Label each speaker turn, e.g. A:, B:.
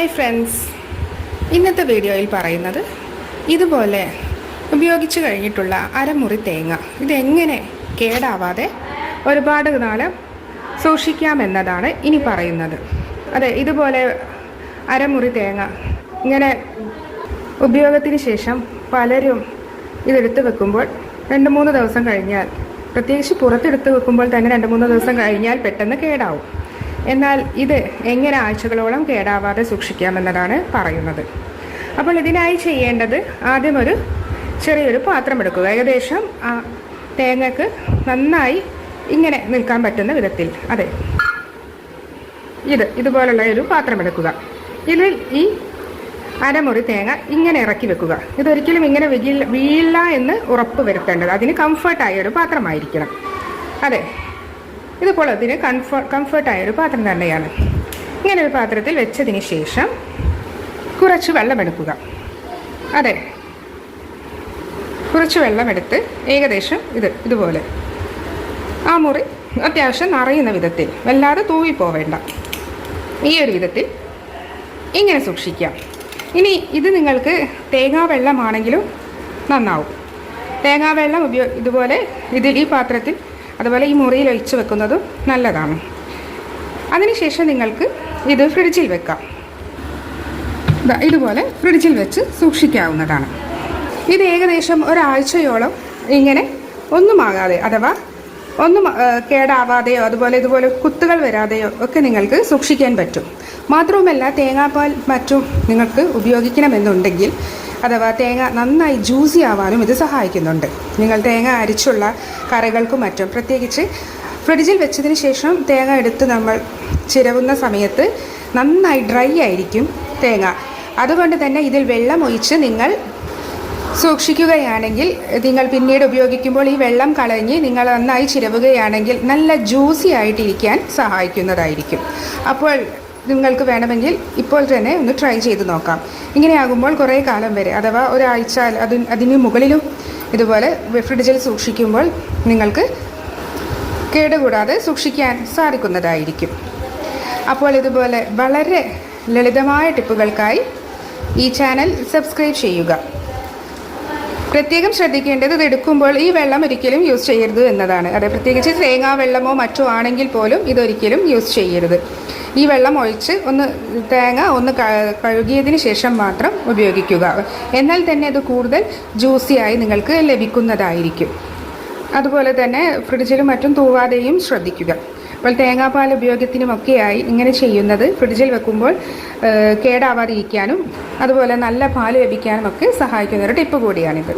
A: Hi friends ഇന്നത്തെ വീഡിയോയിൽ പറയുന്നത് ഇതുപോലെ ഉപയോഗിച്ച് കഴിഞ്ഞിട്ടുള്ള അരമുറി തേങ്ങ. ഇതെങ്ങനെ കേടാവാതെ ഒരുപാട് നാൾ സൂക്ഷിക്കാമെന്നതാണ് ഇനി പറയുന്നത്. അതെ ഇതുപോലെ അരമുറി തേങ്ങ ഇങ്ങനെ ഉപയോഗത്തിന് ശേഷം പലരും ഇതെടുത്ത് വെക്കുമ്പോൾ രണ്ട് മൂന്ന് ദിവസം കഴിഞ്ഞാൽ പ്രത്യേകിച്ച് പുറത്തെടുത്ത് വെക്കുമ്പോൾ തന്നെ രണ്ട് മൂന്ന് ദിവസം കഴിഞ്ഞാൽ പെട്ടെന്ന് കേടാവും. എന്നാൽ ഇത് എങ്ങനെ ആഴ്ചകളോളം കേടാവാതെ സൂക്ഷിക്കാമെന്നതാണ് പറയുന്നത്. അപ്പോൾ ഇതിനായി ചെയ്യേണ്ടത് ആദ്യം ഒരു ചെറിയൊരു പാത്രം എടുക്കുക. ഏകദേശം ആ തേങ്ങക്ക് നന്നായി ഇങ്ങനെ നിൽക്കാൻ പറ്റുന്ന വിധത്തിൽ. അതെ. ഇത് ഇതുപോലുള്ള ഒരു പാത്രം എടുക്കുക. ഇതിൽ ഈ അരമുറി തേങ്ങ ഇങ്ങനെ ഇറക്കി വെക്കുക. ഇതൊരിക്കലും ഇങ്ങനെ വീഴില്ല എന്ന് ഉറപ്പ് വരുത്തേണ്ടത്. അതിന് കംഫർട്ടായ ഒരു പാത്രമായിരിക്കണം. അതെ. ഇതിപ്പോൾ അതിന് കംഫർട്ട് കംഫർട്ടായ ഒരു പാത്രം തന്നെയാണ്. ഇങ്ങനെ ഒരു പാത്രത്തിൽ വെച്ചതിന് ശേഷം കുറച്ച് വെള്ളമെടുക്കുക. അതെ. കുറച്ച് വെള്ളമെടുത്ത് ഏകദേശം ഇത് ഇതുപോലെ. ആ മുറി അത്യാവശ്യം നിറയുന്ന വിധത്തിൽ വല്ലാതെ തൂവിപ്പോവേണ്ട. ഈ ഒരു വിധത്തിൽ ഇങ്ങനെ സൂക്ഷിക്കാം ഇനി ഇത് നിങ്ങൾക്ക് തേങ്ങാ വെള്ളമാണെങ്കിലും നന്നാവും. തേങ്ങാവെള്ളം ഉപയോഗ ഇതുപോലെ ഇതിൽ ഈ പാത്രത്തിൽ അതുപോലെ ഈ മുറിയിൽ ഒഴിച്ച് വെക്കുന്നതും നല്ലതാണ്. അതിനുശേഷം നിങ്ങൾക്ക് ഇത് ഫ്രിഡ്ജിൽ വെക്കാം. ഇതുപോലെ ഫ്രിഡ്ജിൽ വെച്ച് സൂക്ഷിക്കാവുന്നതാണ്. ഇത് ഏകദേശം ഒരാഴ്ചയോളം ഇങ്ങനെ ഒന്നുമാകാതെ അഥവാ ഒന്നും കേടാവാതെയോ അതുപോലെ ഇതുപോലെ കുത്തുകൾ വരാതെയോ ഒക്കെ നിങ്ങൾക്ക് സൂക്ഷിക്കാൻ പറ്റും. മാത്രവുമല്ല തേങ്ങാപ്പാൽ മറ്റും നിങ്ങൾക്ക് ഉപയോഗിക്കണമെന്നുണ്ടെങ്കിൽ അഥവാ തേങ്ങ നന്നായി ജ്യൂസി ആവാനും ഇത് സഹായിക്കുന്നുണ്ട്. നിങ്ങൾ തേങ്ങ അരിച്ചുള്ള കറികൾക്കും മറ്റും പ്രത്യേകിച്ച് ഫ്രിഡ്ജിൽ വെച്ചതിന് ശേഷം തേങ്ങ എടുത്ത് നമ്മൾ ചിരവുന്ന സമയത്ത് നന്നായി ഡ്രൈ ആയിരിക്കും തേങ്ങ. അതുകൊണ്ട് തന്നെ ഇതിൽ വെള്ളം ഒഴിച്ച് നിങ്ങൾ സൂക്ഷിക്കുകയാണെങ്കിൽ നിങ്ങൾ പിന്നീട് ഉപയോഗിക്കുമ്പോൾ ഈ വെള്ളം കളഞ്ഞ് നിങ്ങൾ നന്നായി ചിരവുകയാണെങ്കിൽ നല്ല ജ്യൂസി ആയിട്ടിരിക്കാൻ സഹായിക്കുന്നതായിരിക്കും. അപ്പോൾ നിങ്ങൾക്ക് വേണമെങ്കിൽ ഇപ്പോൾ തന്നെ ഒന്ന് ട്രൈ ചെയ്ത് നോക്കാം. ഇങ്ങനെയാകുമ്പോൾ കുറേ കാലം വരെ അഥവാ ഒരാഴ്ച അത് അതിന് മുകളിലും ഇതുപോലെ ഫ്രിഡ്ജിൽ സൂക്ഷിക്കുമ്പോൾ നിങ്ങൾക്ക് കേടുകൂടാതെ സൂക്ഷിക്കാൻ സാധിക്കുന്നതായിരിക്കും. അപ്പോൾ ഇതുപോലെ വളരെ ലളിതമായ ടിപ്പുകൾക്കായി ഈ ചാനൽ സബ്സ്ക്രൈബ് ചെയ്യുക. പ്രത്യേകം ശ്രദ്ധിക്കേണ്ടത് ഇത് എടുക്കുമ്പോൾ ഈ വെള്ളം ഒരിക്കലും യൂസ് ചെയ്യരുത് എന്നതാണ്. അതെ പ്രത്യേകിച്ച് തേങ്ങാ വെള്ളമോ മറ്റോ ആണെങ്കിൽ പോലും ഇതൊരിക്കലും യൂസ് ചെയ്യരുത്. ഈ വെള്ളം ഒഴിച്ച് ഒന്ന് തേങ്ങ ഒന്ന് കഴുകിയതിന് ശേഷം മാത്രം ഉപയോഗിക്കുക. എന്നാൽ തന്നെ അത് കൂടുതൽ ജ്യൂസിയായി നിങ്ങൾക്ക് ലഭിക്കുന്നതായിരിക്കും. അതുപോലെ തന്നെ ഫ്രിഡ്ജിലും മറ്റും തൂവാതെയും ശ്രദ്ധിക്കുക. അപ്പോൾ തേങ്ങാപ്പാൽ ഉപയോഗത്തിനുമൊക്കെയായി ഇങ്ങനെ ചെയ്യുന്നത്. ഫ്രിഡ്ജിൽ വെക്കുമ്പോൾ കേടാവാതിരിക്കാനും അതുപോലെ നല്ല പാൽ ലഭിക്കാനും ഒക്കെ സഹായിക്കുന്ന ഒരു ടിപ്പ് കൂടിയാണിത്.